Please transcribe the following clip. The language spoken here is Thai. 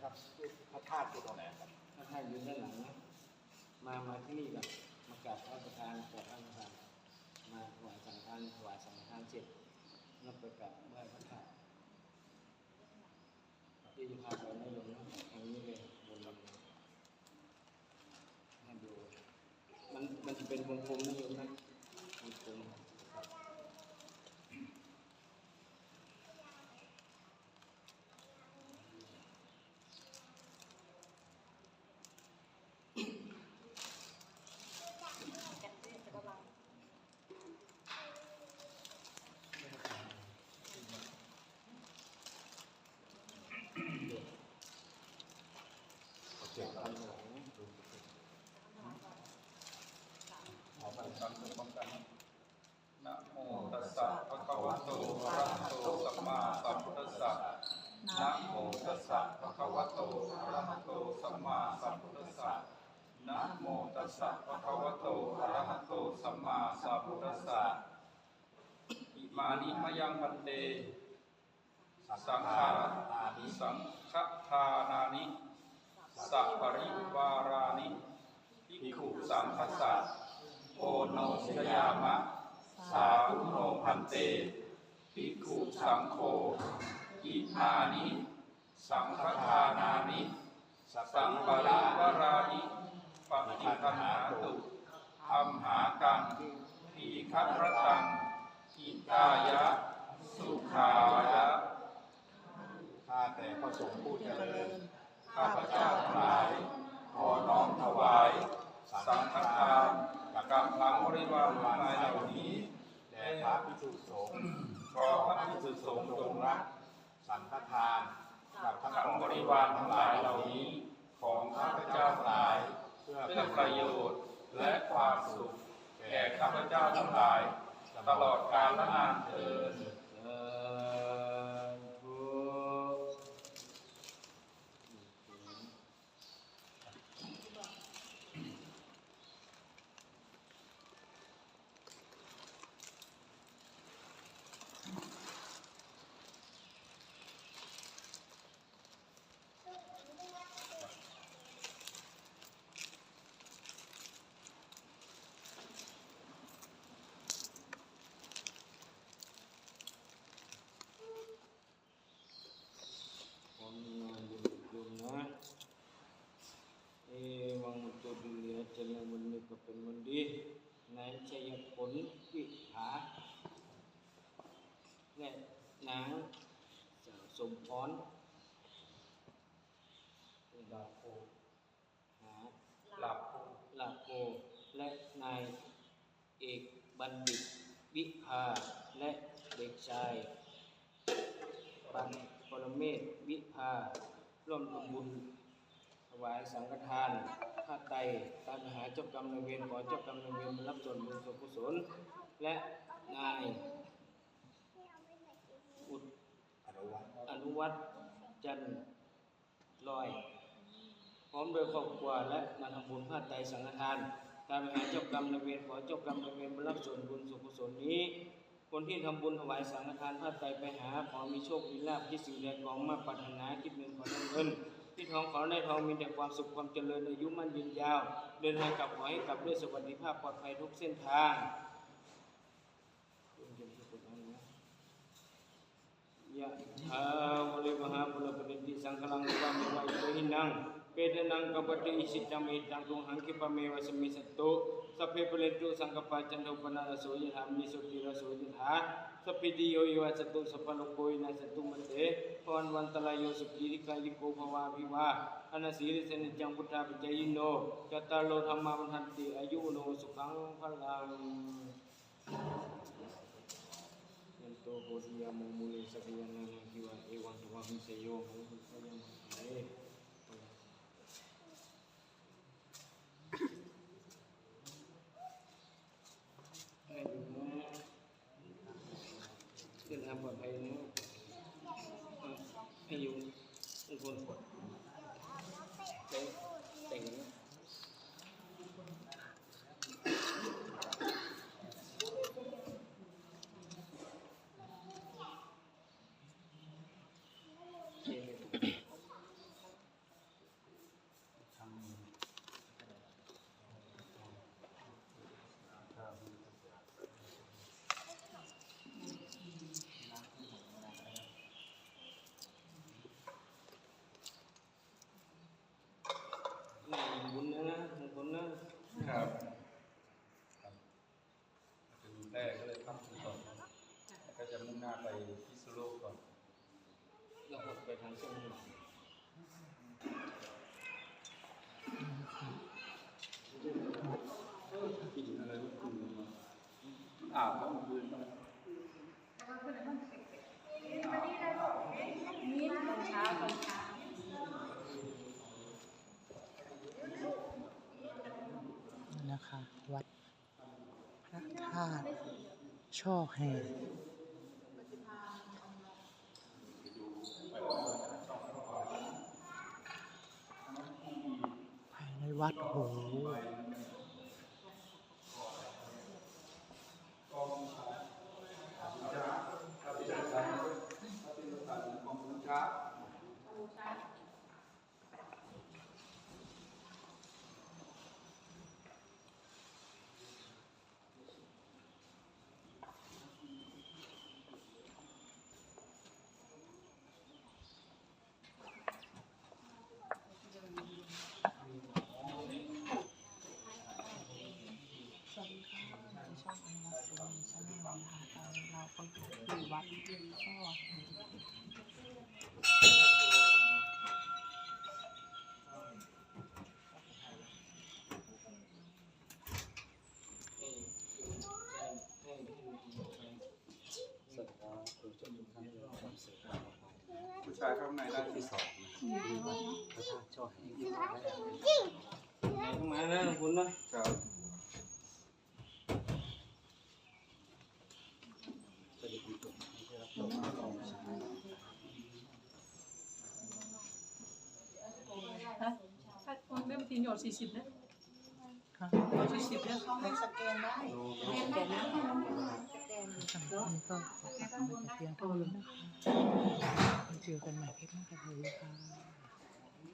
นุญาตครับพระธาตุอยู่ตรงไหนครับถ้าท่านอยู่ด้านหลังนะมามาที่นี่ก่อนมากราบพระประธานกราบพระประธานมาถวายสังฆทานถวายสังฆทานเสร็จแล้วไปกราบไหว้พระธาตุที่จะพาไปไม่ลงนะทางนี้เลยบนลงให้ดูมันมันจะเป็นวงกลมนะโยมนะวงกลม โอเคครับขอบัตรการพร้อมกันนะโมตัสสะภะคะวะโตอะระหะโตสัมมาสัมพุทธัสสะนะโมตัสสะภะคะวะโตอะระหะโตสัมมาสัมพุทธัสสะนะโมตัสสะภะคะวะโตอะระหะโตสัมมาสัมพุทธัสสะอิมานิมะยังพันเต สังฆานิสังฆทานานิ สัพปริวารานิภิกขุสังฆสะโอโนชยามะ สาธุโนพันเตภิกขุสังโฆอิมานิ สังฆทานานิ สังปริวารานิปฏิคันหาตุอัมหากังทีคัรตังอิตายะ สุขายะ ข้าแต่พระสงฆ์ผู้เจริญ ข้าพเจ้าทั้งหลาย ขอน้อมถวาย สังฆทานกับ ควารทั้งหลายเหล่านี้แด่พระภิกษุสงฆ์ขอพระภิกษุสงฆ์จงรักสังฆทานกับทั้งบริวารทั้งหลายเหล่านี้ ของข้าพเจ้าทั้งหลาย เพื่อประโยชน์และความสุขแก่ข้าพเจ้าทั้งหลาย ตลอดกาลนานเถิด สาธุ ผมงานอยู่อยู่นะเอวังตุดุเลียเจริญวันนี้ก็เป็นวันดีนายชัยผลวิหาและนาง สมพรดาโคหาหลับลาโกและนายเอกบัณฑิตวิภาและเด็กชายปันปรเมศวิภาร่วมทำบุญถวายสังฆทานผ้าไตรตามหาเจ้ากรรมนายเวรขอเจ้ากรรมนายเวรมรับส่วนบุญส่วนกุศลและนาย อนุวัตจันทร์ลอย พร้อมโดยครอบครัวและมาทำบุญผ้าไตรสังฆทาน ตามหาเจ้ากรรมนายเวรขอเจ้ากรรมนายเวรมารับส่วนบุญส่วนกุศลนี้ คนที่ทำบุญถวายสังฆทานผ้าไตรไปหา ขอมีโชค มีลาภที่สิ่งใดของมาปรารถนาคิดเงินขอได้เงินที่ท้องขอได้ทองมีแต่ความสุขความเจริญอายุมั่นยืนยาว เดินทางกลับขอให้กลับด้วยสวัสดิภาพปลอดภัยทุกเส้นทาง ยะถาวริวหาปุรปติสังฆลังวะมิวะอิโตหินังเปตนังกปฏิอิสิตังเมตังตุ งหังคิปะเมวะสมิสัตตุสัพเพปะเรนตุสังกปปะจันโทปนะระโสยถามิโสติระโสยถาสัพพิติโยโยวะสตตุสัพพะโลกโกวินาสตุมันเตภวันวันตรายโยสุขีริกายิโกภวาภิวาอนาสีริสนิจังพุทธาปิจยิโนจัตตารโลธรรมาวันหันติอายุโนสุขังพลังยันโตโห ติยามุมุนิสัพยานานังคิวะเอวังตวะมิเสโยโหตุสยามะเอ ให้อยู่นะเดินทางปลอดภัยนะอะให้อยู่ทุกคนแต่งแต่งนะโอเค นี่บุญนะนะมงคลนะครับ ครับจะอยู่แพร่ก็เลยพักอยู่ก่อนแล้วก็จะมุ่งหน้าไปพิษณุโลกก่อน เรา ก็ไปทางเส้นนี้กินอะไรไม่กินอาบน้ำคืนมานะคะ วัดพระธาตุช่อแห่ภายใน วัดโห สวัสดีค่ะในช่องอันวัสมีชาแนลนะคะตอนนี้ เราก็อยู่ที่วัดช่อแห่ผู้ชายเข้าข้างในได้ที่สองไหนก็มานะมงคลนะครับ ถ้าคนแม่มาตีนหยอดสี่สิบนะค่ะหยอดสี่สิบเนี่ยสำหรับวันนี้ก็ขอฝากไว้แต่เพียงเท่านี้นะคะเจอกันใหม่คลิปหน้าค่ะสวัสดีค่ะ